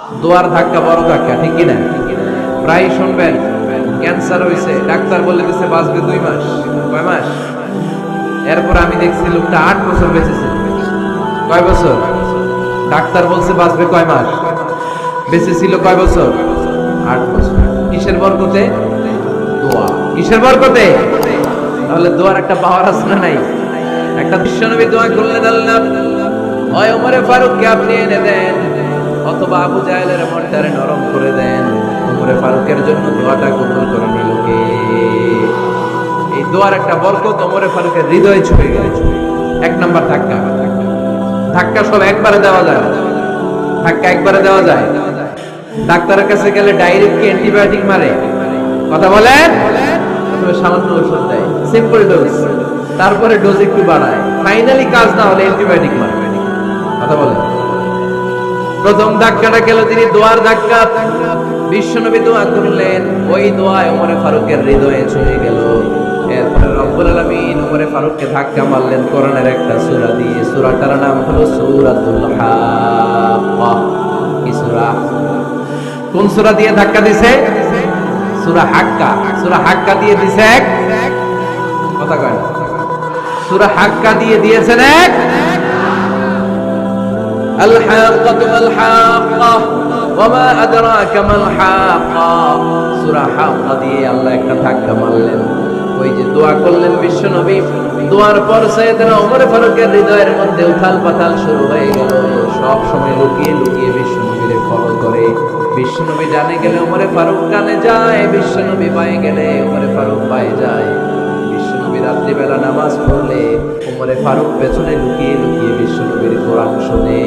দোয়ার ধাক্কা, বড় ধাক্কা, ঠিক কিনা? প্রায় শুনবেন, ক্যান্সার হয়েছে ডাক্তার বলে দিছে বাঁচবে দুই মাস, কয় মাস? এরপর আমি দেখছি লোকটা আট বছর বেঁচেছে। কয় বছর? ডাক্তার বলছে বাঁচবে কয় মাস? বেঁচে ছিল কয় বছর? আট বছর। কিসের বরকতে? দোয়া। কিসের বরকতে? তাহলে দোয়ার একটা পাওয়ার আছে না নাই? একটা বিশ্বনবী দোয়া করলেন, আল্লাহ। হয় ওমরে ফারুককে আপনি এনে দেন। অথবা আবু জাহেলের মনটারে নরম করে দেন। ওমরে ফারুকের জন্য দোয়াটা কবুল করে নিল কে এই দোয়ার একটা বরকত ওমরে ফারুকের হৃদয়ে ছুঁয়ে গেল এক নাম্বার ধাক্কা। ধাক্কা সব একবারে দেওয়া যায়। ধাক্কা একবারে দেওয়া যায়। ডাক্তারের কাছে গেলে ডাইরেক্ট কি অ্যান্টিবায়োটিক মারে? কথা বলেন? সামান্য ওষুধ দেয়। Simple dose. তারপরে ডোজ একটু বাড়ায়। ফাইনালি কাজ না হলে অ্যান্টিবায়োটিক মারবে। কথা বলেন? প্রথম ধাক্কাটা গেল তিনি, দোয়ার ধাক্কা। বিশ্বনবী দোয়া করলেন। ওই দোয়ায় ওমরে ফারুকের হৃদয়ে ছুঁয়ে গেল। এরপরে রব্বুল ফারুককে ধাক্কা মারলেন কোরআনের একটা দিয়ে। নাম হলো কি কোন সূরা দিয়ে ধাক্কা দিছে? সূরা হাক্কা। সূরা হাক্কা দিয়ে দিছে এক। কথা কয়। সূরা হাক্কা দিয়ে দিয়েছেন এক। الحاقة ما الحاقة وما أدراك ما الحاقة সূরা হাক্কা দিয়ে আল্লাহ একটা ধাক্কা মারলেন ওই যে দোয়া করলেন বিশ্বনবী দোয়ার পর সাইয়েদনা ওমর ফারুকের হৃদয়ের মধ্যে উথাল পাতাল শুরু হয়ে গেল সব সময় লুকিয়ে লুকিয়ে বিশ্বনবীর ফলো করে বিশ্বনবী জানে গেলে ওমরে ফারুক কানে যায় বিশ্বনবী পায়ে গেলে ওমরে ফারুক পায়ে যায় বিশ্বনবী রাত্রিবেলা নামাজ পড়লে ওমরে ফারুক পেছনে লুকিয়ে লুকিয়ে বিশ্বনবীর কোরআন শোনে।